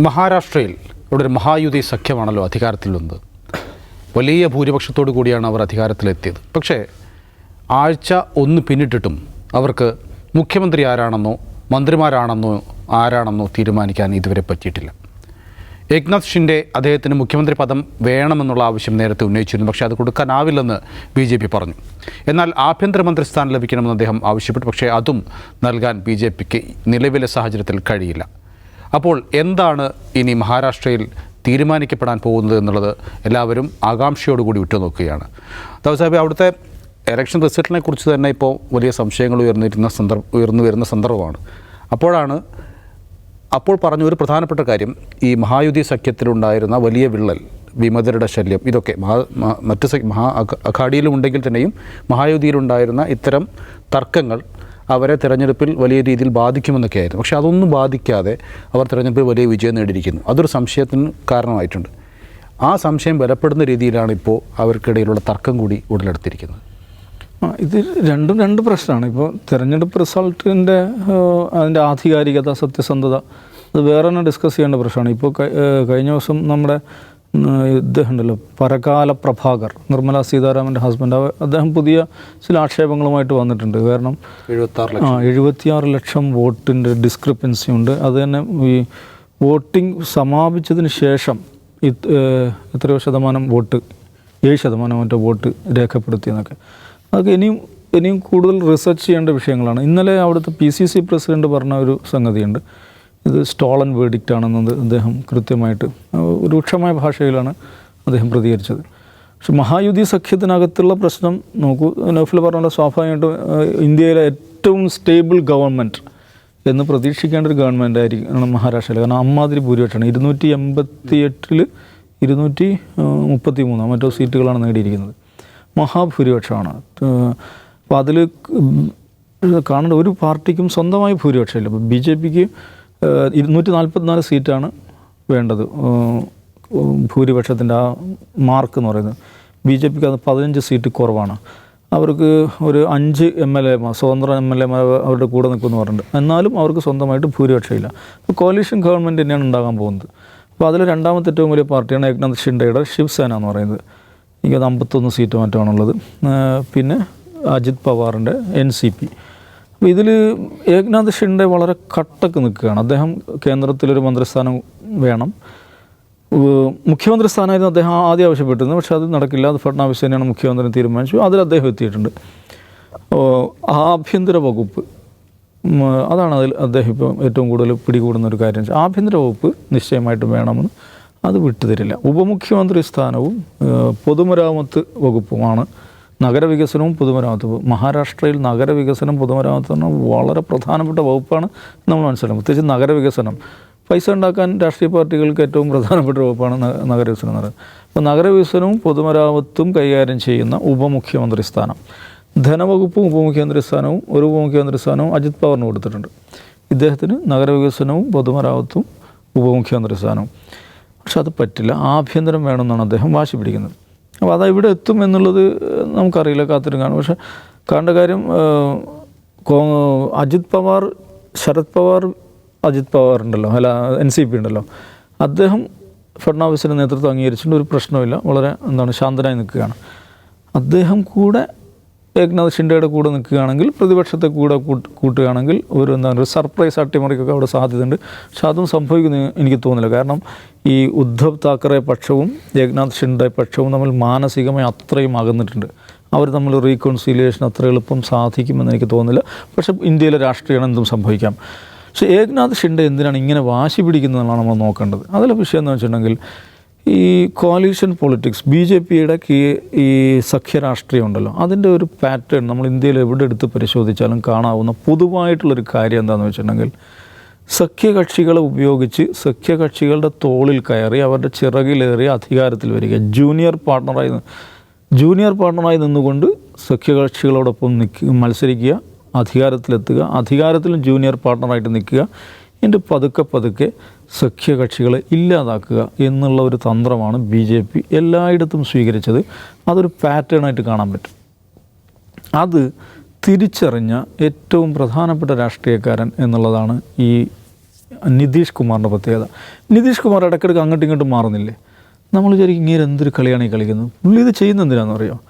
മഹാരാഷ്ട്രയിൽ ഇവിടെ ഒരു മഹായുതി സഖ്യമാണല്ലോ അധികാരത്തിൽ വന്നത് വലിയ ഭൂരിപക്ഷത്തോടു കൂടിയാണ് അവർ അധികാരത്തിലെത്തിയത്. പക്ഷേ ആഴ്ച ഒന്ന് പിന്നിട്ടിട്ടും അവർക്ക് മുഖ്യമന്ത്രി ആരാണെന്നോ മന്ത്രിമാരാണെന്നോ ആരാണെന്നോ തീരുമാനിക്കാൻ ഇതുവരെ പറ്റിയിട്ടില്ല. ഏക്നാഥ് ഷിൻഡെ അദ്ദേഹത്തിന് മുഖ്യമന്ത്രി പദം വേണമെന്നുള്ള ആവശ്യം നേരത്തെ ഉന്നയിച്ചിരുന്നു. പക്ഷേ അത് കൊടുക്കാനാവില്ലെന്ന് ബി ജെ പി പറഞ്ഞു. എന്നാൽ ആഭ്യന്തരമന്ത്രി സ്ഥാനം ലഭിക്കണമെന്ന് അദ്ദേഹം ആവശ്യപ്പെട്ടു. പക്ഷേ അതും നൽകാൻ ബി ജെ പിക്ക് നിലവിലെ സാഹചര്യത്തിൽ കഴിയില്ല. അപ്പോൾ എന്താണ് ഇനി മഹാരാഷ്ട്രയിൽ തീരുമാനിക്കപ്പെടാൻ പോകുന്നത് എന്നുള്ളത് എല്ലാവരും ആകാംക്ഷയോടുകൂടി ഉറ്റുനോക്കുകയാണ്. ദാവ് അവിടുത്തെ എലക്ഷൻ റിസൾട്ടിനെ കുറിച്ച് തന്നെ ഇപ്പോൾ വലിയ സംശയങ്ങൾ ഉയർന്നിരുന്ന സന്ദർഭ ഉയർന്നു വരുന്ന സന്ദർഭമാണ്. അപ്പോഴാണ് അപ്പോൾ പറഞ്ഞ ഒരു പ്രധാനപ്പെട്ട കാര്യം ഈ മഹായുതി സഖ്യത്തിലുണ്ടായിരുന്ന വലിയ വിള്ളൽ വിമതരുടെ ശല്യം ഇതൊക്കെ മഹാ മറ്റ് മഹാ അഖ- അഖാഡിയിലും ഉണ്ടെങ്കിൽ തന്നെയും മഹായുതിയിലുണ്ടായിരുന്ന ഇത്തരം തർക്കങ്ങൾ അവരെ തിരഞ്ഞെടുപ്പിൽ വലിയ രീതിയിൽ ബാധിക്കുമെന്നൊക്കെയായിരുന്നു. പക്ഷേ അതൊന്നും ബാധിക്കാതെ അവർ തിരഞ്ഞെടുപ്പിൽ വലിയ വിജയം നേടിയിരിക്കുന്നു. അതൊരു സംശയത്തിന് കാരണമായിട്ടുണ്ട്. ആ സംശയം ബലപ്പെടുന്ന രീതിയിലാണ് ഇപ്പോൾ അവർക്കിടയിലുള്ള തർക്കം കൂടി ഉടലെടുത്തിരിക്കുന്നത്. ഇത് രണ്ടും രണ്ട് പ്രശ്നമാണ്. ഇപ്പോൾ തിരഞ്ഞെടുപ്പ് റിസൾട്ടിന്റെ അതിന്റെ ആധികാരികത സത്യസന്ധത അത് വേറെ തന്നെ ഡിസ്കസ് ചെയ്യേണ്ട പ്രശ്നമാണ്. ഇപ്പോൾ കഴി- കഴിഞ്ഞ ദിവസം നമ്മുടെ ഉം, ഇദ്ദേഹം ഉണ്ടല്ലോ. പരകാല പ്രഭാകർ നിർമ്മല സീതാരാമന്റെ ഹസ്ബൻഡ് അദ്ദേഹം പുതിയ ചില ആക്ഷേപങ്ങളുമായിട്ട് വന്നിട്ടുണ്ട്. കാരണം എഴുപത്താറ് ആ എഴുപത്തിയാറ് ലക്ഷം വോട്ടിന്റെ ഡിസ്ക്രിപ്പൻസി ഉണ്ട്. അത് തന്നെ ഈ വോട്ടിംഗ് സമാപിച്ചതിന് ശേഷം എത്രയോ ശതമാനം വോട്ട് ഏഴ് ശതമാനം മറ്റോ വോട്ട് രേഖപ്പെടുത്തിയെന്നൊക്കെ. അതൊക്കെ ഇനിയും ഇനിയും കൂടുതൽ റിസർച്ച് ചെയ്യേണ്ട വിഷയങ്ങളാണ്. ഇന്നലെ അവിടുത്തെ പി സി സി പ്രസിഡന്റ് പറഞ്ഞ ഒരു സംഗതിയുണ്ട്. ഇത് സ്റ്റോളൻ വേഡിക്റ്റ് ആണെന്നത് അദ്ദേഹം കൃത്യമായിട്ട് രൂക്ഷമായ ഭാഷയിലാണ് അദ്ദേഹം പ്രതികരിച്ചത്. പക്ഷെ മഹായുതി സഖ്യത്തിനകത്തുള്ള പ്രശ്നം നോക്കൂ നൗഫിൽ പറഞ്ഞ സ്വാഭാവികമായിട്ടും ഇന്ത്യയിലെ ഏറ്റവും സ്റ്റേബിൾ ഗവൺമെന്റ് എന്ന് പ്രതീക്ഷിക്കേണ്ട ഒരു ഗവൺമെന്റ് ആയിരിക്കും മഹാരാഷ്ട്രയിൽ കാരണം അമ്മാതിരി ഭൂരിപക്ഷമാണ്. ഇരുന്നൂറ്റി എൺപത്തി എട്ടിൽ ഇരുന്നൂറ്റി മുപ്പത്തി മൂന്നോ മറ്റോ സീറ്റുകളാണ് നേടിയിരിക്കുന്നത്. മഹാഭൂരിപക്ഷമാണ്. അപ്പോൾ അതിൽ കാണേണ്ട ഒരു പാർട്ടിക്കും സ്വന്തമായി ഭൂരിപക്ഷമില്ല. ഇപ്പോൾ ബി ജെ പിക്ക് ഇരുന്നൂറ്റി നാൽപ്പത്തിനാല് സീറ്റാണ് വേണ്ടത്. ഭൂരിപക്ഷത്തിന്റെ ആ മാർക്ക് എന്ന് പറയുന്നത്. ബി ജെ പിക്ക് അത് പതിനഞ്ച് സീറ്റ് കുറവാണ്. അവർക്ക് ഒരു അഞ്ച് എം എൽ എമാർ സ്വതന്ത്ര എം എൽ എമാർ അവരുടെ കൂടെ നിൽക്കുമെന്ന് പറഞ്ഞിട്ടുണ്ട്. എന്നാലും അവർക്ക് സ്വന്തമായിട്ട് ഭൂരിപക്ഷമില്ല. കോലീഷൻ ഗവൺമെന്റ് തന്നെയാണ് ഉണ്ടാകാൻ പോകുന്നത്. അപ്പോൾ അതിൽ രണ്ടാമത്തെ ഏറ്റവും വലിയ പാർട്ടിയാണ് ഏകനാഥ് ഷിൻഡയുടെ ശിവസേന എന്ന് പറയുന്നത്. എനിക്കത് അമ്പത്തൊന്ന് സീറ്റ് മാറ്റമാണുള്ളത്. പിന്നെ അജിത് പവാറിന്റെ എൻ സി പി. ഇതിൽ ഏകനാഥ് ഷിൻഡെ വളരെ കട്ടക്ക് നിൽക്കുകയാണ്. അദ്ദേഹം കേന്ദ്രത്തിലൊരു മന്ത്രിസ്ഥാനം വേണം. മുഖ്യമന്ത്രി സ്ഥാനമായിരുന്നു അദ്ദേഹം ആദ്യം ആവശ്യപ്പെട്ടിരുന്നു പക്ഷേ അത് നടക്കില്ല. അത് ഫഡ്നാവിസ് തന്നെയാണ് മുഖ്യമന്ത്രി തീരുമാനിച്ചു. അതിൽ അദ്ദേഹം എത്തിയിട്ടുണ്ട്. ആഭ്യന്തര വകുപ്പ് അതാണ് അതിൽ അദ്ദേഹം ഇപ്പം ഏറ്റവും കൂടുതൽ പിടികൂടുന്ന ഒരു കാര്യം. ആഭ്യന്തര വകുപ്പ് നിശ്ചയമായിട്ടും വേണമെന്ന് അത് വിട്ടുതരില്ല. ഉപമുഖ്യമന്ത്രി സ്ഥാനവും പൊതുമരാമത്ത് വകുപ്പുമാണ് നഗരവികസനവും പൊതുമരാമത്തും. മഹാരാഷ്ട്രയിൽ നഗരവികസനം പൊതുമരാമത്തും വളരെ പ്രധാനപ്പെട്ട വകുപ്പാണ് നമ്മൾ മനസ്സിലാക്കും. പ്രത്യേകിച്ച് നഗരവികസനം. പൈസ ഉണ്ടാക്കാൻ രാഷ്ട്രീയ പാർട്ടികൾക്ക് ഏറ്റവും പ്രധാനപ്പെട്ട വകുപ്പാണ് നഗരവികസനം എന്ന് പറയുന്നത്. അപ്പോൾ നഗരവികസനവും പൊതുമരാമത്തും കൈകാര്യം ചെയ്യുന്ന ഉപമുഖ്യമന്ത്രി സ്ഥാനം. ധനവകുപ്പും ഉപമുഖ്യമന്ത്രി സ്ഥാനവും ഒരു ഉപമുഖ്യമന്ത്രി സ്ഥാനവും അജിത് പവറിന് കൊടുത്തിട്ടുണ്ട്. ഇദ്ദേഹത്തിന് നഗരവികസനവും പൊതുമരാമത്തും ഉപമുഖ്യമന്ത്രി സ്ഥാനവും. പക്ഷെ അത് പറ്റില്ല. ആഭ്യന്തരം വേണമെന്നാണ് അദ്ദേഹം വാശി പിടിക്കുന്നത്. അപ്പോൾ അത് ഇവിടെ എത്തും എന്നുള്ളത് നമുക്കറിയില്ല കാത്തിരും പക്ഷെ കാണേണ്ട കാര്യം അജിത് പവാർ ശരത് പവാർ അജിത് പവാർ ഉണ്ടല്ലോ അല്ല എൻ സി പി ഉണ്ടല്ലോ. അദ്ദേഹം ഫഡ്നാവിസിന്റെ നേതൃത്വം അംഗീകരിച്ചിട്ടുണ്ട് ഒരു പ്രശ്നമില്ല വളരെ എന്താണ് ശാന്തനായി നിൽക്കുകയാണ്. അദ്ദേഹം കൂടെ ഏക്നാഥ് ഷിൻഡയുടെ കൂടെ നിൽക്കുകയാണെങ്കിൽ പ്രതിപക്ഷത്തെ കൂടെ കൂട്ട്- കൂട്ടുകയാണെങ്കിൽ ഒരു എന്താണ് ഒരു സർപ്രൈസ് അട്ടിമറിക്കൊക്കെ അവിടെ സാധ്യതയുണ്ട്. പക്ഷെ അതും സംഭവിക്കുന്നു എനിക്ക് തോന്നുന്നില്ല. കാരണം ഈ ഉദ്ധവ് താക്കറെ പക്ഷവും ഏക്നാഥ് ഷിൻഡെ പക്ഷവും തമ്മിൽ മാനസികമായി അത്രയും അകന്നിട്ടുണ്ട്. അവർ തമ്മിൽ റീകോൺസിലിയേഷൻ അത്ര എളുപ്പം സാധിക്കുമെന്ന് എനിക്ക് തോന്നുന്നില്ല. പക്ഷേ ഇന്ത്യയിലെ രാഷ്ട്രീയം എന്തും സംഭവിക്കാം. പക്ഷേ ഏക്നാഥ് ഷിൻഡെ എന്തിനാണ് ഇങ്ങനെ വാശി പിടിക്കുന്നതെന്നാണ് നമ്മൾ നോക്കേണ്ടത്. അതിലെ വിഷയം എന്ന് വെച്ചിട്ടുണ്ടെങ്കിൽ ഈ കോലീഷൻ പൊളിറ്റിക്സ് ബി ജെ പിയുടെ ഈ സഖ്യരാഷ്ട്രീയം ഉണ്ടല്ലോ അതിന്റെ ഒരു പാറ്റേൺ നമ്മൾ ഇന്ത്യയിൽ എവിടെ എടുത്ത് പരിശോധിച്ചാലും കാണാവുന്ന പൊതുവായിട്ടുള്ളൊരു കാര്യം എന്താണെന്ന് വെച്ചിട്ടുണ്ടെങ്കിൽ സഖ്യകക്ഷികളെ ഉപയോഗിച്ച് സഖ്യകക്ഷികളുടെ തോളിൽ കയറി അവരുടെ ചിറകിലേറി അധികാരത്തിൽ വരിക. ജൂനിയർ പാർട്ണറായി ജൂനിയർ പാർട്ണറായി നിന്നുകൊണ്ട് സഖ്യകക്ഷികളോടൊപ്പം നിൽക്കുക മത്സരിക്കുക അധികാരത്തിലെത്തുക അധികാരത്തിലും ജൂനിയർ പാർട്ണറായിട്ട് നിൽക്കുക. എന്നിട്ട് പതുക്കെ പതുക്കെ സഖ്യകക്ഷികളെ ഇല്ലാതാക്കുക എന്നുള്ള ഒരു തന്ത്രമാണ് ബി ജെ പി എല്ലായിടത്തും സ്വീകരിച്ചത്. അതൊരു പാറ്റേണായിട്ട് കാണാൻ പറ്റും. അത് തിരിച്ചറിഞ്ഞ ഏറ്റവും പ്രധാനപ്പെട്ട രാഷ്ട്രീയക്കാരൻ എന്നുള്ളതാണ് ഈ നിതീഷ് കുമാറിന്റെ പ്രത്യേകത. നിതീഷ് കുമാർ ഇടയ്ക്കിടയ്ക്ക് അങ്ങോട്ടും ഇങ്ങോട്ടും മാറുന്നില്ലേ? നമ്മൾ വിചാരിക്കും ഇങ്ങനെ എന്തൊരു കളിയാണ് ഈ കളിക്കുന്നത്? പുള്ളി ഇത് ചെയ്യുന്ന എന്തിനാണെന്ന് അറിയോ?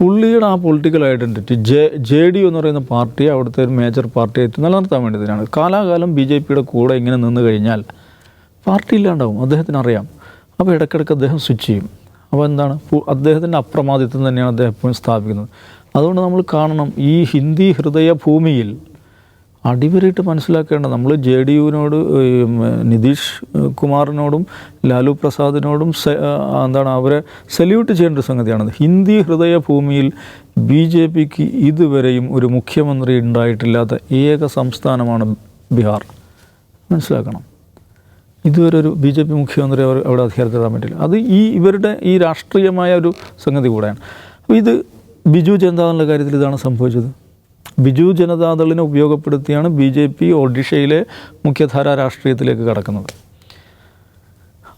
പുള്ളിയുടെ ആ political identity J J D എന്ന് പറയുന്ന പാർട്ടിയെ അവിടുത്തെ ഒരു മേജർ പാർട്ടിയായിട്ട് നിലനിർത്താൻ വേണ്ടിയതിനാണ് കാലാകാലം ബി ജെ പിയുടെ കൂടെ ഇങ്ങനെ നിന്ന് കഴിഞ്ഞാൽ പാർട്ടി ഇല്ലാണ്ടാവും അദ്ദേഹത്തിന് അറിയാം അപ്പോൾ ഇടയ്ക്കിടയ്ക്ക് അദ്ദേഹം സ്വിച്ച് ചെയ്യും. അപ്പോൾ എന്താണ്? അദ്ദേഹത്തിന്റെ അപ്രമാദിത്വം തന്നെയാണ് അദ്ദേഹം എപ്പോഴും സ്ഥാപിക്കുന്നത്. അതുകൊണ്ട് നമ്മൾ കാണണം ഈ ഹിന്ദി ഹൃദയ ഭൂമിയിൽ അടിവരായിട്ട് മനസ്സിലാക്കേണ്ട നമ്മൾ ജെ ഡി യുവിനോട് നിതീഷ് കുമാറിനോടും ലാലു പ്രസാദിനോടും എന്താണ് അവരെ സല്യൂട്ട് ചെയ്യേണ്ട ഒരു സംഗതിയാണത്. ഹിന്ദി ഹൃദയ ഭൂമിയിൽ ബി ജെ പിക്ക് ഇതുവരെയും ഒരു മുഖ്യമന്ത്രി ഉണ്ടായിട്ടില്ലാത്ത ഏക സംസ്ഥാനമാണ് ബീഹാർ. മനസ്സിലാക്കണം. ഇതുവരെ ഒരു ബി ജെ പി മുഖ്യമന്ത്രി അവർ അവിടെ അധികാരത്തിൽ ഇടാൻ പറ്റില്ല. അത് ഈ ഇവരുടെ ഈ രാഷ്ട്രീയമായ ഒരു സംഗതി കൂടെയാണ്. അപ്പോൾ ഇത് ബിജു ജനതാദളിന്റെ കാര്യത്തിൽ ഇതാണ് സംഭവിച്ചത്. ബിജു ജനതാദളിനെ ഉപയോഗപ്പെടുത്തിയാണ് ബി ജെ പി ഒഡീഷയിലെ മുഖ്യധാര രാഷ്ട്രീയത്തിലേക്ക് കടക്കുന്നത്.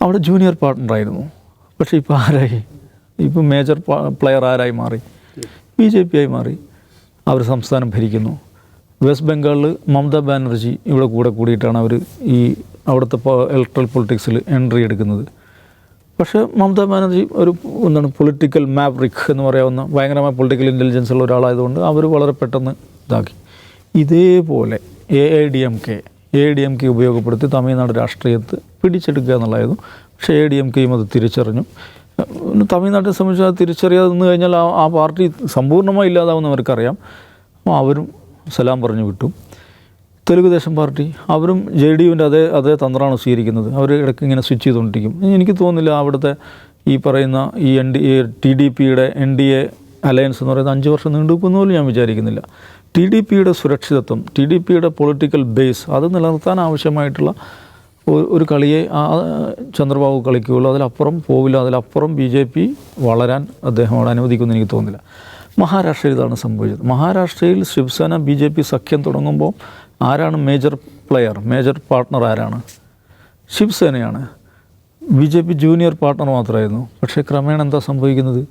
അവിടെ ജൂനിയർ പാർട്ട്ണറായിരുന്നു പക്ഷേ ഇപ്പോൾ ആരായി? ഇപ്പോൾ മേജർ പ്ലെയർ ആരായി മാറി? ബി ജെ പി ആയി മാറി. അവർ സംസ്ഥാനം ഭരിക്കുന്നു. വെസ്റ്റ് ബംഗാളിൽ മമതാ ബാനർജി ഇവിടെ കൂടെ കൂടിയിട്ടാണ് അവർ ഈ അവിടുത്തെ ഇലക്ട്രൽ പൊളിറ്റിക്സിൽ എൻട്രി എടുക്കുന്നത്. പക്ഷേ മമതാ ബാനർജി ഒരു എന്താണ് പൊളിറ്റിക്കൽ മാബ്രിക് എന്ന് പറയാവുന്ന ഭയങ്കരമായ പൊളിറ്റിക്കൽ ഇന്റലിജൻസ് ഉള്ള ഒരാളായതുകൊണ്ട് അവർ വളരെ പെട്ടെന്ന് ഇതാക്കി. ഇതേപോലെ A A D M K A D M K ഉപയോഗപ്പെടുത്തി തമിഴ്നാട് രാഷ്ട്രീയത്ത് പിടിച്ചെടുക്കുക എന്നുള്ളതായിരുന്നു. പക്ഷേ എ ഡി എം കെയും അത് തിരിച്ചറിഞ്ഞു. തമിഴ്നാട്ടിനെ സംബന്ധിച്ച് അത് തിരിച്ചറിയാതെ നിന്ന് കഴിഞ്ഞാൽ ആ പാർട്ടി സമ്പൂർണമായി ഇല്ലാതാവുന്നവർക്കറിയാം. അവരും സലാം പറഞ്ഞു വിട്ടു. തെലുഗുദേശം പാർട്ടി അവരും ജെ ഡി യുവിന്റെ അതേ അതേ തന്ത്രമാണ് സ്വീകരിക്കുന്നത്. അവർ ഇടയ്ക്ക് ഇങ്ങനെ സ്വിച്ച് ചെയ്തുകൊണ്ടിരിക്കും. എനിക്ക് തോന്നുന്നില്ല അവിടുത്തെ ഈ പറയുന്ന ഈ എൻ ഡി ടി ഡി പിയുടെ എൻ ഡി എ അലയൻസ് എന്ന് പറയുന്നത് അഞ്ച് വർഷം നീണ്ടുപോകുന്ന പോലും ഞാൻ വിചാരിക്കുന്നില്ല. ടി ഡി പിയുടെ സുരക്ഷിതത്വം ടി ഡി പിയുടെ പൊളിറ്റിക്കൽ ബേസ് അത് നിലനിർത്താൻ ആവശ്യമായിട്ടുള്ള ഒരു കളിയെ ആ ചന്ദ്രബാബു കളിക്കുകയുള്ളൂ. അതിലപ്പുറം പോവില്ല. അതിലപ്പുറം ബി ജെ പി വളരാൻ അദ്ദേഹം അവിടെ അനുവദിക്കുമെന്ന് എനിക്ക് തോന്നുന്നില്ല. മഹാരാഷ്ട്രയിൽ ഇതാണ് സംഭവിച്ചത്. മഹാരാഷ്ട്രയിൽ ശിവസേന ബി ജെ പി സഖ്യം തുടങ്ങുമ്പോൾ ആരാണ് മേജർ പ്ലെയർ മേജർ പാർട്ട്ണർ ആരാണ്? ശിവസേനയാണ്. B J P junior partner മാത്രമായിരുന്നു. പക്ഷേ ക്രമേണ എന്താ സംഭവിക്കുന്നത്?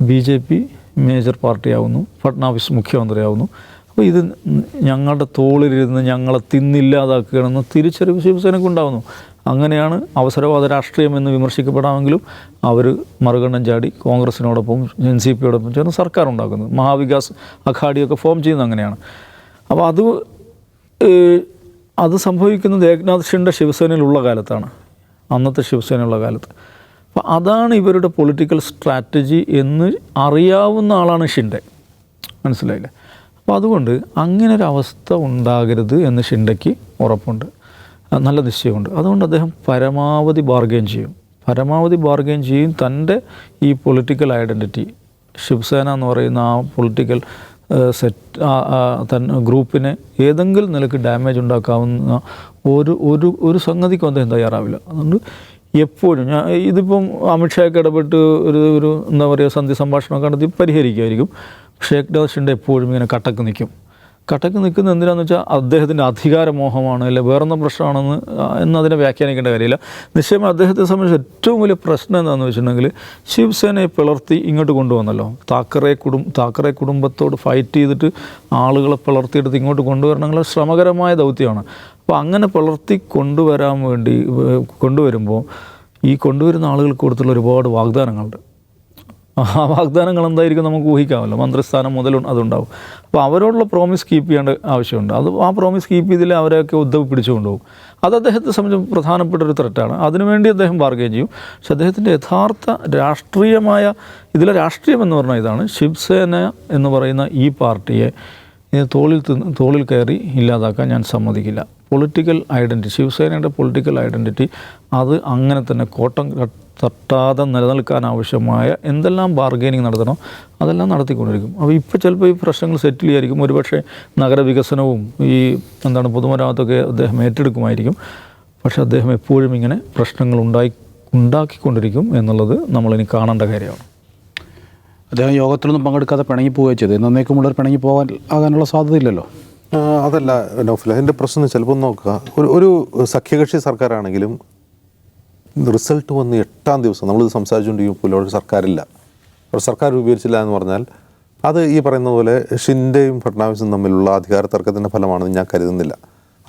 ബി ജെ പി മേജർ പാർട്ടിയാവുന്നു. ഫട്നാവിസ് മുഖ്യമന്ത്രിയാവുന്നു. അപ്പോൾ ഇത് ഞങ്ങളുടെ തോളിലിരുന്ന് ഞങ്ങളെ തിന്നില്ലാതാക്കുകയാണെന്ന് തിരിച്ചറിവ് ശിവസേനയ്ക്ക് ഉണ്ടാകുന്നു അങ്ങനെയാണ് അവസരവാദ രാഷ്ട്രീയം എന്ന് വിമർശിക്കപ്പെടാമെങ്കിലും അവർ മറുകണ്ഠം ചാടി കോൺഗ്രസിനോടൊപ്പം എൻ സി പിയോടൊപ്പം ചേർന്ന് സർക്കാർ ഉണ്ടാക്കുന്നത് മഹാവികാസ് അഘാഡിയൊക്കെ ഫോം ചെയ്യുന്നത് അങ്ങനെയാണ്. അപ്പോൾ അത് അത് സംഭവിക്കുന്നത് ഏകനാഥ് ഷിൻഡെ ശിവസേനയിലുള്ള കാലത്താണ്. അന്നത്തെ ശിവസേനയുള്ള കാലത്ത്. അപ്പോൾ അതാണ് ഇവരുടെ പൊളിറ്റിക്കൽ സ്ട്രാറ്റജി എന്ന് അറിയാവുന്ന ആളാണ് ഷിൻഡെ. മനസ്സിലായില്ലേ? അപ്പോൾ അതുകൊണ്ട് അങ്ങനെ ഒരു അവസ്ഥ ഉണ്ടാകരുത് എന്ന് ഷിൻഡയ്ക്ക് ഉറപ്പുണ്ട്. നല്ല നിശ്ചയമുണ്ട്. അതുകൊണ്ട് അദ്ദേഹം പരമാവധി ബാർഗെയിൻ ചെയ്യും. പരമാവധി ബാർഗെയിൻ ചെയ്യും തന്റെ ഈ പൊളിറ്റിക്കൽ ഐഡന്റിറ്റി. ശിവസേന എന്ന് പറയുന്ന ആ പൊളിറ്റിക്കൽ സെറ്റ് തൻ ഗ്രൂപ്പിന് ഏതെങ്കിലും നിലയ്ക്ക് ഡാമേജ് ഉണ്ടാക്കാവുന്ന ഒരു ഒരു ഒരു സംഗതിക്കും അദ്ദേഹം തയ്യാറാവില്ല. അതുകൊണ്ട് എപ്പോഴും ഞാൻ ഇതിപ്പം അമിത്ഷായൊക്കെ ഇടപെട്ട് ഒരു ഒരു എന്താ പറയുക സന്ധി സംഭാഷണമൊക്കെ നടത്തി പരിഹരിക്കുമായിരിക്കും. പക്ഷേ ഏക്നാഥ് എപ്പോഴും ഇങ്ങനെ കട്ടക്ക് നിൽക്കും. കട്ടക്ക് നിൽക്കുന്നത് എന്തിനാന്ന് വെച്ചാൽ അദ്ദേഹത്തിന്റെ അധികാരമോഹമാണ് അല്ലെ വേറൊന്നും പ്രശ്നമാണെന്ന് എന്നതിനെ വ്യാഖ്യാനിക്കേണ്ട കാര്യമില്ല. നിശ്ചയം അദ്ദേഹത്തെ സംബന്ധിച്ച് ഏറ്റവും വലിയ പ്രശ്നം എന്താണെന്ന് വെച്ചിട്ടുണ്ടെങ്കിൽ ശിവസേനയെ പിളർത്തി ഇങ്ങോട്ട് കൊണ്ടുവന്നല്ലോ താക്കറെ കുടും താക്കറെ കുടുംബത്തോട് ഫൈറ്റ് ചെയ്തിട്ട് ആളുകളെ പിളർത്തിയെടുത്ത് ഇങ്ങോട്ട് കൊണ്ടുവരണമെങ്കിൽ ശ്രമകരമായ ദൗത്യമാണ്. അപ്പോൾ അങ്ങനെ പിളർത്തി കൊണ്ടുവരാൻ വേണ്ടി കൊണ്ടുവരുമ്പോൾ ഈ കൊണ്ടുവരുന്ന ആളുകൾക്ക് കൊടുത്തുള്ള ഒരുപാട് വാഗ്ദാനങ്ങളുണ്ട്. ആ വാഗ്ദാനങ്ങൾ എന്തായിരിക്കും നമുക്ക് ഊഹിക്കാമല്ലോ. മന്ത്രിസ്ഥാനം മുതൽ അതുണ്ടാവും. അപ്പോൾ അവരോടുള്ള പ്രോമിസ് കീപ്പ് ചെയ്യേണ്ട ആവശ്യമുണ്ട്. അത് ആ പ്രോമിസ് കീപ്പ് ചെയ്തില്ല അവരെയൊക്കെ ഉദ്ധവ് പിടിച്ചുകൊണ്ടുപോകും. അത് അദ്ദേഹത്തെ സംബന്ധിച്ച് പ്രധാനപ്പെട്ട ഒരു ത്രെറ്റാണ് അതിനുവേണ്ടി അദ്ദേഹം ബാർഗെയിൻ ചെയ്യും. പക്ഷെ അദ്ദേഹത്തിന്റെ യഥാർത്ഥ രാഷ്ട്രീയമായ ഇതിലെ രാഷ്ട്രീയം എന്ന് പറഞ്ഞാൽ ഇതാണ് ശിവസേന എന്ന് പറയുന്ന ഈ പാർട്ടിയെ തോളിൽ തോളിൽ കയറി ഇല്ലാതാക്കാൻ ഞാൻ സമ്മതിക്കില്ല. പൊളിറ്റിക്കൽ ഐഡന്റിറ്റി ശിവസേനയുടെ പൊളിറ്റിക്കൽ ഐഡന്റിറ്റി അത് അങ്ങനെ തന്നെ കോട്ടം തട്ടാതെ നിലനിൽക്കാൻ ആവശ്യമായ എന്തെല്ലാം ബാർഗെയിനിങ് നടത്തണോ അതെല്ലാം നടത്തിക്കൊണ്ടിരിക്കും. അപ്പോൾ ഇപ്പോൾ ചിലപ്പോൾ ഈ പ്രശ്നങ്ങൾ സെറ്റിൽ ചെയ്യായിരിക്കും. ഒരുപക്ഷെ നഗരവികസനവും ഈ എന്താണ് പൊതുമരാമത്തൊക്കെ അദ്ദേഹം ഏറ്റെടുക്കുമായിരിക്കും. പക്ഷേ അദ്ദേഹം എപ്പോഴും ഇങ്ങനെ പ്രശ്നങ്ങൾ ഉണ്ടായി ഉണ്ടാക്കിക്കൊണ്ടിരിക്കും എന്നുള്ളത് നമ്മളിനി കാണേണ്ട കാര്യമാണ്. അദ്ദേഹം യോഗത്തിലൊന്നും പങ്കെടുക്കാതെ പിണങ്ങി പോവുകയും ചെയ്തത്. എന്നേക്കുമുള്ളവർ പിണങ്ങി പോകാൻ ആകാനുള്ള സാധ്യതയില്ലല്ലോ? അതല്ല നോഫിൽ എന്റെ പ്രശ്നം ചിലപ്പോൾ നോക്കുക. ഒരു ഒരു സഖ്യകക്ഷി സർക്കാരാണെങ്കിലും റിസൾട്ട് വന്ന് എട്ടാം ദിവസം നമ്മളിത് സംസാരിച്ചുകൊണ്ടിരിക്കുമ്പോൾ അവിടെ സർക്കാരില്ല. ഒരു സർക്കാർ രൂപീകരിച്ചില്ല എന്ന് പറഞ്ഞാൽ അത് ഈ പറയുന്ന പോലെ ഷിൻഡെയും ഫട്നാവിസും തമ്മിലുള്ള അധികാര തർക്കത്തിന്റെ ഫലമാണെന്ന് ഞാൻ കരുതുന്നില്ല.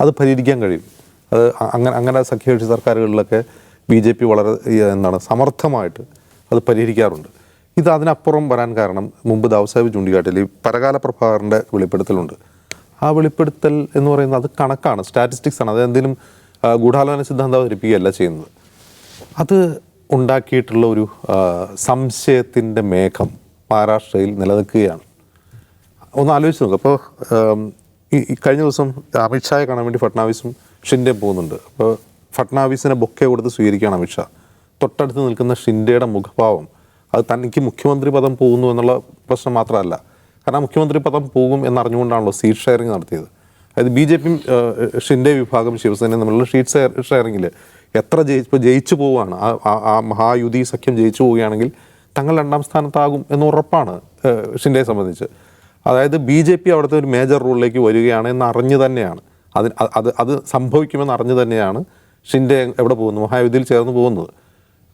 അത് പരിഹരിക്കാൻ കഴിയും. അത് അങ്ങനെ അങ്ങനെ സഖ്യകക്ഷി സർക്കാരുകളിലൊക്കെ ബി ജെ പി വളരെ എന്താണ് സമർത്ഥമായിട്ട് അത് പരിഹരിക്കാറുണ്ട്. ഇത് അതിനപ്പുറം വരാൻ കാരണം മുമ്പ് ദാവസാഹിബ് ചൂണ്ടിക്കാട്ടിൽ ഈ പരകാല പ്രഭാകറിന്റെ വെളിപ്പെടുത്തലുണ്ട്. ആ വെളിപ്പെടുത്തൽ എന്ന് പറയുന്നത് അത് കണക്കാണ് സ്റ്റാറ്റിസ്റ്റിക്സ് ആണ് അത് എന്തെങ്കിലും ഗൂഢാലോചന സിദ്ധാന്തം അവതരിപ്പിക്കുകയല്ല ചെയ്യുന്നത്. അത് ഉണ്ടാക്കിയിട്ടുള്ള ഒരു സംശയത്തിന്റെ മേഘം മഹാരാഷ്ട്രയിൽ നിലനിൽക്കുകയാണ്. ഒന്ന് ആലോചിച്ച് നോക്കുക അപ്പോൾ ഈ കഴിഞ്ഞ ദിവസം അമിത്ഷായെ കാണാൻ വേണ്ടി ഫട്നാവിസും ഷിൻഡേയും പോകുന്നുണ്ട്. അപ്പോൾ ഫട്നാവിസിനെ ബൊക്കെ കൊടുത്ത് സ്വീകരിക്കുകയാണ് അമിത്ഷാ. തൊട്ടടുത്ത് നിൽക്കുന്ന ഷിൻഡേയുടെ മുഖഭാവം അത് തനിക്ക് മുഖ്യമന്ത്രി പദം പോകുന്നു എന്നുള്ള പ്രശ്നം മാത്രമല്ല കാരണം മുഖ്യമന്ത്രി പദം പോകും എന്നറിഞ്ഞുകൊണ്ടാണല്ലോ സീറ്റ് ഷെയറിംഗ് നടത്തിയത്. അതായത് ബി ജെ പിയും ഷിൻഡെ വിഭാഗം ശിവസേനയും തമ്മിലുള്ള ഷീറ്റ് ഷെയറിങ്ങിൽ എത്ര ജയി ഇപ്പോൾ ജയിച്ചു പോവുകയാണ്. ആ- മഹായുതി സഖ്യം ജയിച്ചു പോവുകയാണെങ്കിൽ തങ്ങൾ രണ്ടാം സ്ഥാനത്താകും എന്ന് ഉറപ്പാണ് ഷിൻഡയെ സംബന്ധിച്ച്. അതായത് ബി ജെ പി അവിടുത്തെ ഒരു മേജർ റോളിലേക്ക് വരികയാണ് എന്ന് അറിഞ്ഞു തന്നെയാണ്. അത് അത് അത് സംഭവിക്കുമെന്ന് അറിഞ്ഞു തന്നെയാണ് ഷിൻഡെ എവിടെ പോകുന്നു മഹായുതിയിൽ ചേർന്ന് പോകുന്നത്.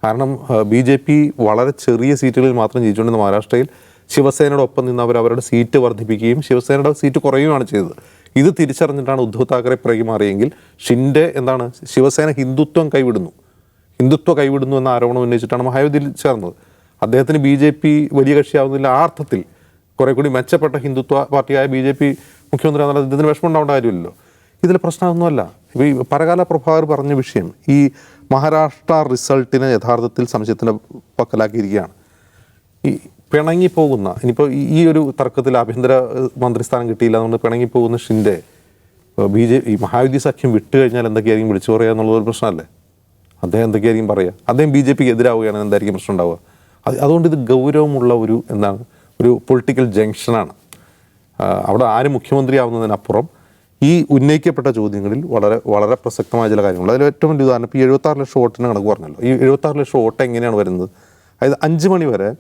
കാരണം ബി ജെ പി വളരെ ചെറിയ സീറ്റുകളിൽ മാത്രം ജയിച്ചുകൊണ്ടിരുന്ന മഹാരാഷ്ട്രയിൽ ശിവസേനയുടെ ഒപ്പം നിന്ന് അവർ അവരുടെ സീറ്റ് വർദ്ധിപ്പിക്കുകയും ശിവസേനയുടെ സീറ്റ് കുറയുകയാണ് ചെയ്തത്. ഇത് തിരിച്ചറിഞ്ഞിട്ടാണ് ഉദ്ധവ് താക്കറെ പിറകി മാറിയെങ്കിൽ ഷിൻഡെ എന്താണ് ശിവസേന ഹിന്ദുത്വം കൈവിടുന്നു. ഹിന്ദുത്വം കൈവിടുന്നു എന്ന ആരോപണം ഉന്നയിച്ചിട്ടാണ് മഹായുതിൽ ചേർന്നത്. അദ്ദേഹത്തിന് ബി ജെ പി വലിയ കക്ഷിയാവുന്നില്ല. ആ അർത്ഥത്തിൽ കുറെ കൂടി മെച്ചപ്പെട്ട ഹിന്ദുത്വ പാർട്ടിയായ ബി ജെ പി മുഖ്യമന്ത്രി എന്നുള്ള ഇതിന് വിഷമം ഉണ്ടാവേണ്ട കാര്യമില്ലല്ലോ. ഇതിൽ പ്രശ്നമൊന്നുമല്ല. ഇപ്പോൾ ഈ പരകാല പ്രഭാകർ പറഞ്ഞ വിഷയം ഈ മഹാരാഷ്ട്ര റിസൾട്ടിനെ യഥാർത്ഥത്തിൽ സംശയത്തിന്റെ പക്കലാക്കിയിരിക്കുകയാണ്. ഈ പിണങ്ങിപ്പോകുന്ന ഇനിയിപ്പോൾ ഈ- ഒരു തർക്കത്തിൽ ആഭ്യന്തര മന്ത്രി മന്ത്രിസ്ഥാനം കിട്ടിയില്ല അതുകൊണ്ട് പിണങ്ങിപ്പോകുന്ന ഷിൻഡെ ബി ജെ ഈ മഹായുതി സഖ്യം വിട്ടു കഴിഞ്ഞാൽ എന്തൊക്കെയായിരിക്കും വിളിച്ചു പറയുക എന്നുള്ളത് ഒരു പ്രശ്നമല്ലേ? അദ്ദേഹം എന്തൊക്കെയായിരിക്കും പറയുക അദ്ദേഹം ബി ജെ പിക്ക് എതിരാവുകയാണെങ്കിൽ എന്തായിരിക്കും പ്രശ്നം ഉണ്ടാവുക? അത് അതുകൊണ്ട് ഇത് ഗൗരവമുള്ള ഒരു എന്താണ് ഒരു പൊളിറ്റിക്കൽ ജംഗ്ഷനാണ്. അവിടെ ആര് മുഖ്യമന്ത്രിയാവുന്നതിനപ്പുറം ഈ ഉന്നയിക്കപ്പെട്ട ചോദ്യങ്ങളിൽ വളരെ വളരെ പ്രസക്തമായ ചില കാര്യങ്ങൾ അതിൽ ഏറ്റവും വലിയ ഉദാഹരണം ഇപ്പോൾ എഴുപത്താറ് ലക്ഷം വോട്ടിന് കണക്ക് പറഞ്ഞല്ലോ. ഈ എഴുപത്താറ് ലക്ഷം വോട്ട് എങ്ങനെയാണ് വരുന്നത്? അതായത് അഞ്ച് മണി വരെ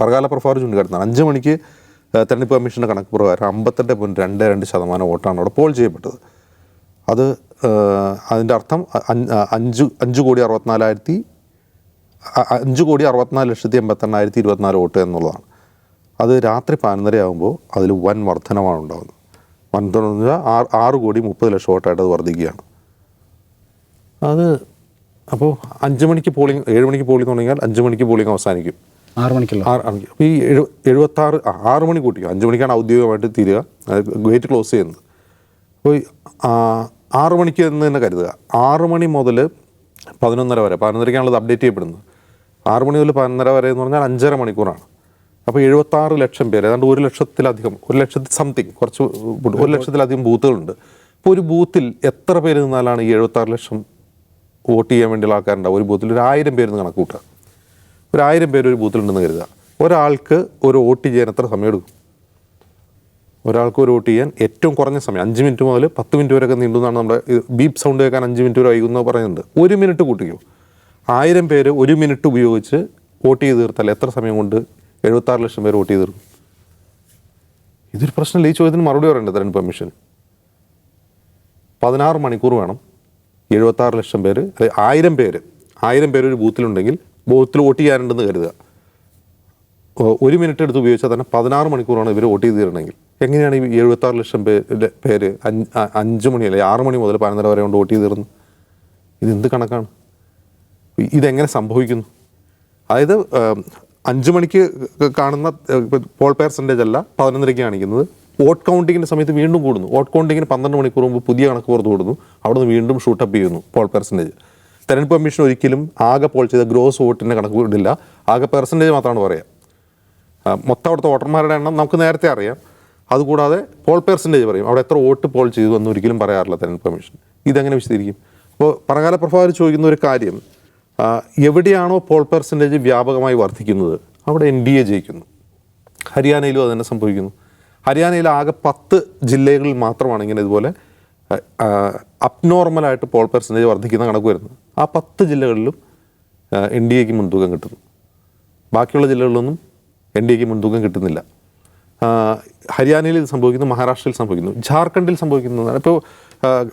പറകാല പ്രഫാർ ചൂണ്ടിക്കാട്ടുന്നതാണ് അഞ്ച് മണിക്ക് തെരഞ്ഞെടുപ്പ് കമ്മീഷന്റെ കണക്ക് പ്രകാരം അമ്പത്തെട്ട് പോയിന്റ് രണ്ട് രണ്ട് ശതമാനം വോട്ടാണ് അവിടെ പോൾ ചെയ്യപ്പെട്ടത്. അത് അതിന്റെ അർത്ഥം അഞ്ച് അഞ്ച് കോടി അറുപത്തിനാലായിരത്തി അഞ്ച് കോടി അറുപത്തിനാല് ലക്ഷത്തി എൺപത്തെണ്ണായിരത്തി ഇരുപത്തിനാല് വോട്ട് എന്നുള്ളതാണ്. അത് രാത്രി പതിനൊന്നര ആകുമ്പോൾ അതിൽ വൻ വർധനമാണ് ഉണ്ടാകുന്നത് വർധന തുടങ്ങുക ആറ് ആറ് കോടി മുപ്പത് ലക്ഷം വോട്ടായിട്ട് അത് വർദ്ധിക്കുകയാണ് അത് അപ്പോൾ അഞ്ച് മണിക്ക് പോളിംഗ് ഏഴ് മണിക്ക് പോളിംഗ് തുടങ്ങിയാൽ അഞ്ച് മണിക്ക് പോളിംഗ് അവസാനിക്കും. ആറ് മണിക്കല്ലോ? ആറ് മണിക്ക്. അപ്പോൾ ഈ എഴു എഴുപത്താറ് ആറ് മണി കൂട്ടിക്കും. അഞ്ച് മണിക്കാണ് ഔദ്യോഗികമായിട്ട് തീരുക. ഗേറ്റ് ക്ലോസ് ചെയ്യുന്നത്. അപ്പോൾ ആറ് മണിക്ക് എന്ന് തന്നെ കരുതുക. ആറ് മണി മുതൽ പതിനൊന്നര വരെ പതിനൊന്നരയ്ക്കാണുള്ളത് അപ്ഡേറ്റ് ചെയ്യപ്പെടുന്നത്. ആറ് മണി മുതൽ പതിനൊന്നര വരെ എന്ന് പറഞ്ഞാൽ അഞ്ചര മണിക്കൂറാണ്. അപ്പോൾ എഴുപത്താറ് ലക്ഷം പേര് ഏതാണ്ട് ഒരു ലക്ഷത്തിലധികം ഒരു ലക്ഷത്തി സംതിങ് കുറച്ച് ഒരു ലക്ഷത്തിലധികം ബൂത്തുകളുണ്ട്. അപ്പോൾ ഒരു ബൂത്തിൽ എത്ര പേര് നിന്നാലാണ് ഈ എഴുപത്താറ് ലക്ഷം വോട്ട് ചെയ്യാൻ വേണ്ടിയുള്ള ആൾക്കാരുണ്ടാവും ഒരു ബൂത്തിൽ ഒരു ആയിരം പേര് കൂട്ടുക. ഒരു ആയിരം പേര് ഒരു ബൂത്തിലുണ്ടെന്ന് കരുതുക. ഒരാൾക്ക് ഒരു വോട്ട് ചെയ്യാൻ എത്ര സമയം എടുക്കും? ഒരാൾക്ക് ഒരു വോട്ട് ചെയ്യാൻ ഏറ്റവും കുറഞ്ഞ സമയം അഞ്ച് മിനിറ്റ് മുതൽ പത്ത് മിനിറ്റ് വരെയൊക്കെ നീണ്ടുന്നാണ് നമ്മുടെ ബീപ്പ് സൗണ്ട് കേൾക്കാൻ അഞ്ച് മിനിറ്റ് വരെ വൈകുന്നു പറയുന്നുണ്ട് ഒരു മിനിറ്റ് കൂട്ടിക്കും. ആയിരം പേര് ഒരു മിനിറ്റ് ഉപയോഗിച്ച് വോട്ട് ചെയ്ത് തീർത്താൽ എത്ര സമയം കൊണ്ട് എഴുപത്താറ് ലക്ഷം പേര് വോട്ട് ചെയ്ത് തീർക്കും? ഇതൊരു പ്രശ്നമില്ല. ഈ ചോദ്യത്തിന് മറുപടി പറയേണ്ടത് തെരഞ്ഞെടുപ്പ് കമ്മീഷൻ പതിനാറ് മണിക്കൂർ വേണം. എഴുപത്താറ് ലക്ഷം പേര് ആയിരം പേര് ആയിരം പേര് ഒരു ബൂത്തിലുണ്ടെങ്കിൽ ബൂത്തിൽ വോട്ട് ചെയ്യാനുണ്ടെന്ന് കരുതുക. ഒരു മിനിറ്റ് എടുത്ത് ഉപയോഗിച്ചാൽ തന്നെ പതിനാറ് മണിക്കൂറാണ് ഇവർ വോട്ട് ചെയ്ത് തരണമെങ്കിൽ എങ്ങനെയാണ് ഈ എഴുപത്താറ് ലക്ഷം പേര് പേര് അഞ്ച് മണി അല്ലെ ആറ് മണി മുതൽ പതിനൊന്നര വരെ കൊണ്ട് വോട്ട് ചെയ്ത് തരുന്നു ഇതെന്ത് കണക്കാണ്? ഇതെങ്ങനെ സംഭവിക്കുന്നു? അതായത് അഞ്ച് മണിക്ക് കാണുന്ന പോൾ പെർസെന്റേജ് അല്ല പതിനൊന്നരയ്ക്ക് കാണിക്കുന്നത്. വോട്ട് കൗണ്ടിങ്ങിന്റെ സമയത്ത് വീണ്ടും കൂടുന്നു. വോട്ട് കൗണ്ടിങ്ങിന് പന്ത്രണ്ട് മണിക്കൂർ മുമ്പ് പുതിയ കണക്ക് പുറത്ത് കൂടുന്നു അവിടെ നിന്ന് വീണ്ടും ഷൂട്ടപ്പ് ചെയ്യുന്നു പോൾ പെർസെന്റേജ് തെരഞ്ഞെടുപ്പ് കമ്മീഷൻ ഒരിക്കലും ആകെ പോൾ ചെയ്ത ഗ്രോസ് വോട്ടിന്റെ കണക്ക് ഇടില്ല ആകെ പെർസെന്റേജ് മാത്രമാണ് പറയുക മൊത്തം അവിടുത്തെ വോട്ടർമാരുടെ എണ്ണം നമുക്ക് നേരത്തെ അറിയാം. അതുകൂടാതെ പോൾ പെർസെന്റേജ് പറയും. അവിടെ എത്ര വോട്ട് പോൾ ചെയ്തു എന്ന് ഒരിക്കലും പറയാറില്ല തെരഞ്ഞെടുപ്പ് കമ്മീഷൻ. ഇതെങ്ങനെ വിശദീകരിക്കും? അപ്പോൾ പറകാല പ്രഭാവർ ചോദിക്കുന്ന ഒരു കാര്യം എവിടെയാണോ പോൾ പെർസെന്റേജ് വ്യാപകമായി വർദ്ധിക്കുന്നത്? അവിടെ എൻ ഡി എ ജയിക്കുന്നു. ഹരിയാനയിലും അത് തന്നെ സംഭവിക്കുന്നു. ഹരിയാനയിൽ ആകെ പത്ത് ജില്ലകളിൽ മാത്രമാണ് ഇങ്ങനെ ഇതുപോലെ അബ്നോർമലായിട്ട് പോൾ പെർസെന്റേജ് വർദ്ധിക്കുന്ന കണക്ക് വരുന്നു ആ പത്ത് ജില്ലകളിലും എൻ ഡി എക്ക് മുൻതൂക്കം കിട്ടുന്നു. ബാക്കിയുള്ള ജില്ലകളിലൊന്നും എൻ ഡി എക്ക് മുൻതൂക്കം കിട്ടുന്നില്ല. ഹരിയാനയിൽ ഇത് സംഭവിക്കുന്നു മഹാരാഷ്ട്രയിൽ സംഭവിക്കുന്നു ജാർഖണ്ഡിൽ സംഭവിക്കുന്നതാണ്. ഇപ്പോൾ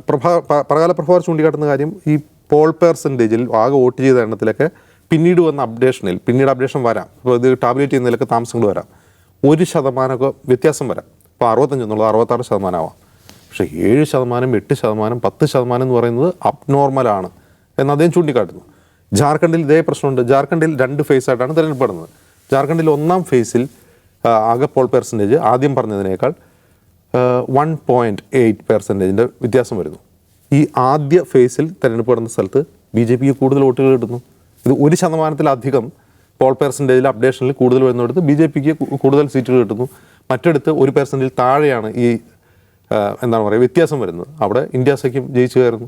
പ്രഭാ പ്രകാല പ്രഭാവർ ചൂണ്ടിക്കാട്ടുന്ന കാര്യം ഈ പോൾ പെർസെന്റേജിൽ ആകെ വോട്ട് ചെയ്ത എണ്ണത്തിലൊക്കെ പിന്നീട് വന്ന അപ്ഡേഷനിൽ പിന്നീട് അപ്ഡേഷൻ വരാം. ഇപ്പോൾ ഇത് ടാബ്ലേറ്റ് ചെയ്യുന്നതിലൊക്കെ താമസങ്ങൾ വരാം. ഒരു ശതമാനമൊക്കെ വ്യത്യാസം വരാം. ഇപ്പോൾ അറുപത്തഞ്ചെന്നുള്ളത് അറുപത്താറ് ശതമാനമാവാം. പക്ഷേ ഏഴ് ശതമാനം എട്ട് ശതമാനം പത്ത് ശതമാനം എന്ന് പറയുന്നത് അബ്നോർമലാണ് എന്ന് അദ്ദേഹം ചൂണ്ടിക്കാട്ടുന്നു. ജാർഖണ്ഡിൽ ഇതേ പ്രശ്നമുണ്ട്. ജാർഖണ്ഡിൽ രണ്ട് ഫേസ് ആയിട്ടാണ് തിരഞ്ഞെടുപ്പെടുന്നത് ജാർഖണ്ഡിൽ ഒന്നാം ഫേസിൽ ആകെ പോൾ പെർസെന്റേജ് ആദ്യം പറഞ്ഞതിനേക്കാൾ വൺ പോയിന്റ് എയ്റ്റ് പെർസെന്റേജിന്റെ വ്യത്യാസം വരുന്നു. ഈ ആദ്യ ഫേസിൽ തിരഞ്ഞെടുപ്പെടുന്ന സ്ഥലത്ത് ബി ജെ പിക്ക് കൂടുതൽ വോട്ടുകൾ കിട്ടുന്നു. ഇത് ഒരു ശതമാനത്തിലധികം പോൾ പെർസെന്റേജിൽ അപ്ഡേഷനിൽ കൂടുതൽ വരുന്നിടത്ത് ബി ജെ പിക്ക് കൂടുതൽ സീറ്റുകൾ കിട്ടുന്നു. മറ്റെടുത്ത് ഒരു പെർസെന്റിൽ താഴെയാണ് ഈ എന്താണ് പറയുക വ്യത്യാസം വരുന്നത്. അവിടെ ഇന്ത്യ സഖ്യം ജയിച്ചു കയറുന്നു.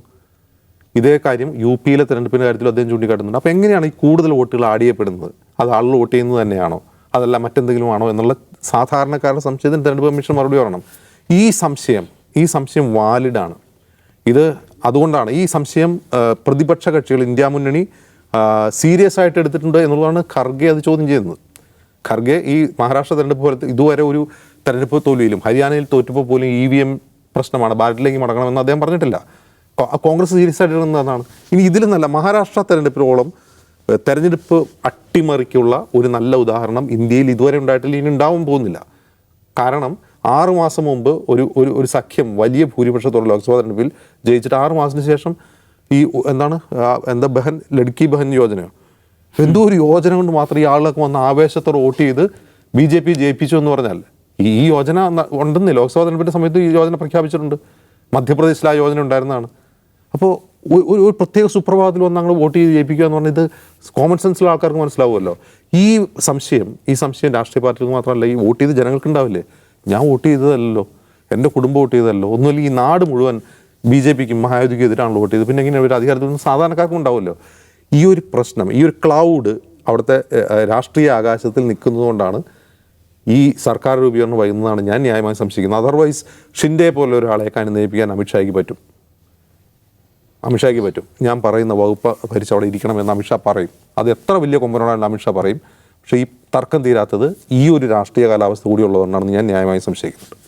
ഇതേ കാര്യം യു പിയിലെ തെരഞ്ഞെടുപ്പിന്റെ കാര്യത്തിൽ അദ്ദേഹം ചൂണ്ടിക്കാട്ടുന്നുണ്ട്. അപ്പോൾ എങ്ങനെയാണ് ഈ കൂടുതൽ വോട്ടുകൾ ആടിയപ്പെടുന്നത് അത് ആളുകൾ വോട്ട് ചെയ്യുന്നത് തന്നെയാണോ? അതല്ല മറ്റെന്തെങ്കിലും ആണോ എന്നുള്ള സാധാരണക്കാരുടെ സംശയത്തിന് തെരഞ്ഞെടുപ്പ് കമ്മീഷൻ മറുപടി പറയണം. ഈ സംശയം ഈ സംശയം വാലിഡാണ് ഇത് അതുകൊണ്ടാണ് ഈ സംശയം പ്രതിപക്ഷ കക്ഷികൾ ഇന്ത്യ മുന്നണി സീരിയസ് ആയിട്ട് എടുത്തിട്ടുണ്ട് എന്നുള്ളതാണ് ഖർഗെ അത് ചോദ്യം ചെയ്യുന്നത്. ഖർഗെ ഈ മഹാരാഷ്ട്ര തെരഞ്ഞെടുപ്പ് പോലത്തെ ഇതുവരെ ഒരു തെരഞ്ഞെടുപ്പ് തോൽവിയിലും ഹരിയാനയിൽ തോറ്റപ്പോൾ പോലും ഇ വി എം പ്രശ്നമാണ്. ബാലറ്റിലേക്ക് മടങ്ങണമെന്ന് അദ്ദേഹം പറഞ്ഞിട്ടില്ല. കോൺഗ്രസ് സീരിയസ് ആയിട്ട് എടുക്കുന്നതാണ് ഇനി ഇതിലും നല്ല മഹാരാഷ്ട്ര തെരഞ്ഞെടുപ്പിനോളം തെരഞ്ഞെടുപ്പ് അട്ടിമറിക്കുള്ള ഒരു നല്ല ഉദാഹരണം ഇന്ത്യയിൽ ഇതുവരെ ഉണ്ടായിട്ടില്ല ഇനി ഉണ്ടാവാൻ പോകുന്നില്ല. കാരണം ആറ് മാസം മുമ്പ് ഒരു ഒരു ഒരു സഖ്യം വലിയ ഭൂരിപക്ഷത്തോടെ ലോക്സഭാ തെരഞ്ഞെടുപ്പിൽ ജയിച്ചിട്ട് ആറ് മാസത്തിന് ശേഷം ഈ എന്താണ് എന്താ ബഹൻ ലഡ്കി ബഹൻ യോജന. എന്തോ ഒരു യോജന കൊണ്ട് മാത്രം ഈ ആളുകൾക്ക് വന്ന് ആവേശത്തോടെ വോട്ട് ചെയ്ത് ബി ജെ പി ജയിപ്പിച്ചു എന്ന് പറഞ്ഞാൽ ഈ യോജന ഉണ്ടെന്ന്. ലോക്സഭാ തെരഞ്ഞെടുപ്പിന്റെ സമയത്ത് ഈ യോജന പ്രഖ്യാപിച്ചിട്ടുണ്ട്. മധ്യപ്രദേശിൽ ആ യോജന ഉണ്ടായിരുന്നതാണ്. അപ്പോൾ ഒരു ഒരു പ്രത്യേക സുപ്രഭാതത്തിൽ വന്ന് ഞങ്ങൾ വോട്ട് ചെയ്ത് ജയിപ്പിക്കുക എന്ന് പറഞ്ഞാൽ ഇത് കോമൺ സെൻസിലുള്ള ആൾക്കാർക്ക് മനസ്സിലാവുമല്ലോ. ഈ സംശയം ഈ സംശയം രാഷ്ട്രീയ പാർട്ടികൾക്ക് മാത്രമല്ല ഈ വോട്ട് ചെയ്ത് ജനങ്ങൾക്ക് ഉണ്ടാവില്ലേ? ഞാൻ വോട്ട് ചെയ്തതല്ലോ എന്റെ കുടുംബം വോട്ട് ചെയ്തതല്ലോ. ഒന്നുമില്ല ഈ നാട് മുഴുവൻ ബി ജെ പിക്കും മഹായുതിക്കും എതിരാണല്ലോ വോട്ട് ചെയ്തത്. പിന്നെ എങ്ങനെ ഒരു അധികാരത്തിൽ നിന്ന് സാധാരണക്കാർക്കും ഉണ്ടാവുമല്ലോ. ഈ ഒരു പ്രശ്നം ഈ ഒരു ക്ലൗഡ് അവിടുത്തെ രാഷ്ട്രീയ ആകാശത്തിൽ നിൽക്കുന്നതുകൊണ്ടാണ് ഈ സർക്കാർ രൂപീകരണം വൈകുന്നതാണ് ഞാൻ ന്യായമായി സംശയിക്കുന്നത്. അതർവൈസ് ഷിൻഡെ പോലെ ഒരാളെ അനുനയിപ്പിക്കാൻ അമിത്ഷായ്ക്ക് പറ്റും. അമിത്ഷായ്ക്ക് പറ്റും. ഞാൻ പറയുന്ന വകുപ്പ് ഭരിച്ച് അവിടെ ഇരിക്കണമെന്ന് അമിത്ഷാ പറയും. അത് എത്ര വലിയ കൊമ്പനോടാണ് അമിത്ഷാ പറയും. പക്ഷേ ഈ തർക്കം തീരാത്തത് ഈ ഒരു രാഷ്ട്രീയ കാലാവസ്ഥ കൂടി ഉള്ളതുകൊണ്ടാണെന്ന് ഞാൻ ന്യായമായി സംശയിക്കുന്നുണ്ട്.